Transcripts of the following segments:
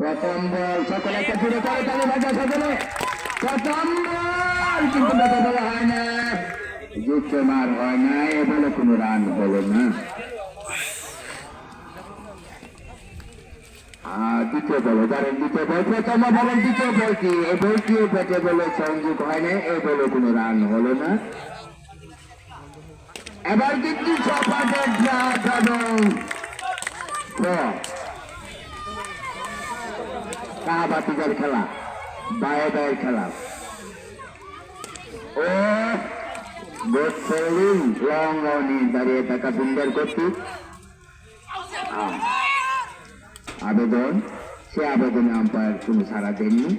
প্রথম বল, সকলে একটা জুড়ে করে তালে বাজা সকলে। প্রথম বল, কিন্তু বেঁচে বলা হয় না। যুক্ত মার হয় না, এ বলে কোনো রান হলো না। দ্বিতীয় বল ধরেন দ্বিতীয় বল প্রথম এবার কিন্তু এবং খেলা বায়ে বায়ের খেলা। ও বোট লং অনি দাঁড়িয়ে থাকা সুন্দর কর্তৃক আবেদন, সে আবেদনে আম্পায়ার কোনো সাড়া দেননি।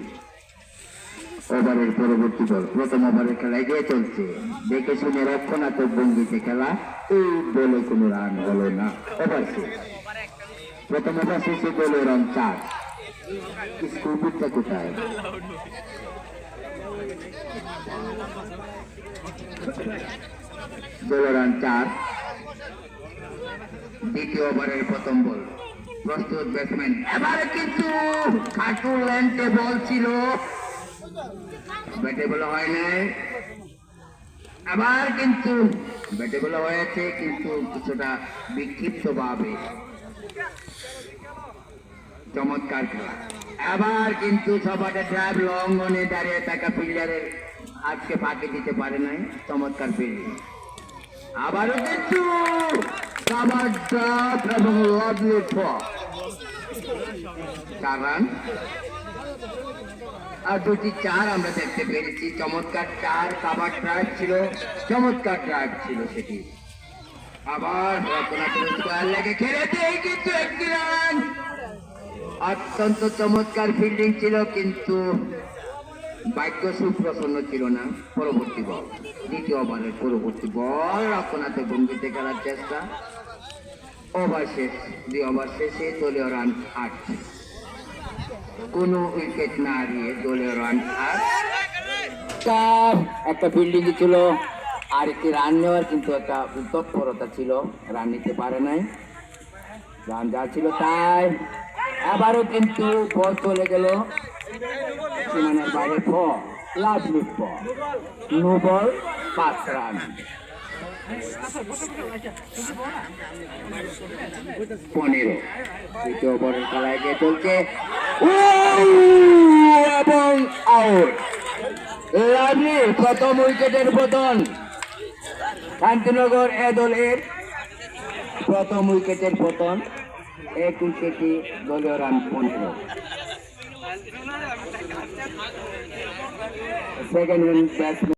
ওভারের পরবর্তী বল প্রথম ওভারের খেলা এগিয়ে চলছে। দেখে শুনে রক্ষণাত্মক ভঙ্গিতে খেলা, এই বলে কোনো রান হলো না। ওভার শেষ। প্রথম ওভার শেষে গোলে রান চার। ওভারের প্রথম বল প্রস্তুত ব্যাটসম্যান এবারে কিন্তু খাটু ল্যান্ডে বল ছিল ব্যাটে বলা হয় আবার কিন্তু ব্যাটে বলা হয়েছে কিন্তু কিছুটা বিক্ষিপ্ত ভাবে চমৎকার খেলা। আবার কিন্তু সবাটা ড্রাইভ লঙ্ঘনে দাঁড়িয়ে থাকা ফিল্ডারের আজকে ফাঁকি দিতে পারে নাই। চমৎকার ফিল্ডিং আবারও কিন্তু রান আর দুটি চার আমরা দেখতে পেরেছি। চমৎকার চার কাবার ড্রাইভ ছিল। চমৎকার ড্রাইভ ছিল সেটি। আবার রচনাতুল স্কোয়ার লেগে খেলে কিন্তু একটি রান অত্যন্ত চমৎকার ফিল্ডিং ছিল, কিন্তু বাক্য সুপ্রসন্ন ছিল না। পরবর্তী বল দ্বিতীয় ওভারের পরবর্তী বল রক্ষণাতে ভঙ্গিতে খেলার চেষ্টা। ওভার শেষ, দুই ওভার শেষে দলীয় রান আট। কোনো উইকেট না হারিয়ে দলীয় রান আট। একটা ফিল্ডিং ছিল আর একটি রান নেওয়ার, কিন্তু একটা তৎপরতা ছিল। রান নিতে পারে নাই। রান যা ছিল তাই। আবারও কিন্তু বল চলে গেল। সীমানার বাইরে ফ লাভলি ফ। নো বল, পাঁচ রান। পনেরো। দ্বিতীয় ওভারের খেলা এগিয়ে চলছে। এবং আউট। লাভলি, প্রথম উইকেটের পতন শান্তিনগর এ দলের প্রথম উইকেটের পতন এক উইকেটে দলীয় রান পনেরো সেকেন্ড ব্যাটসম্যান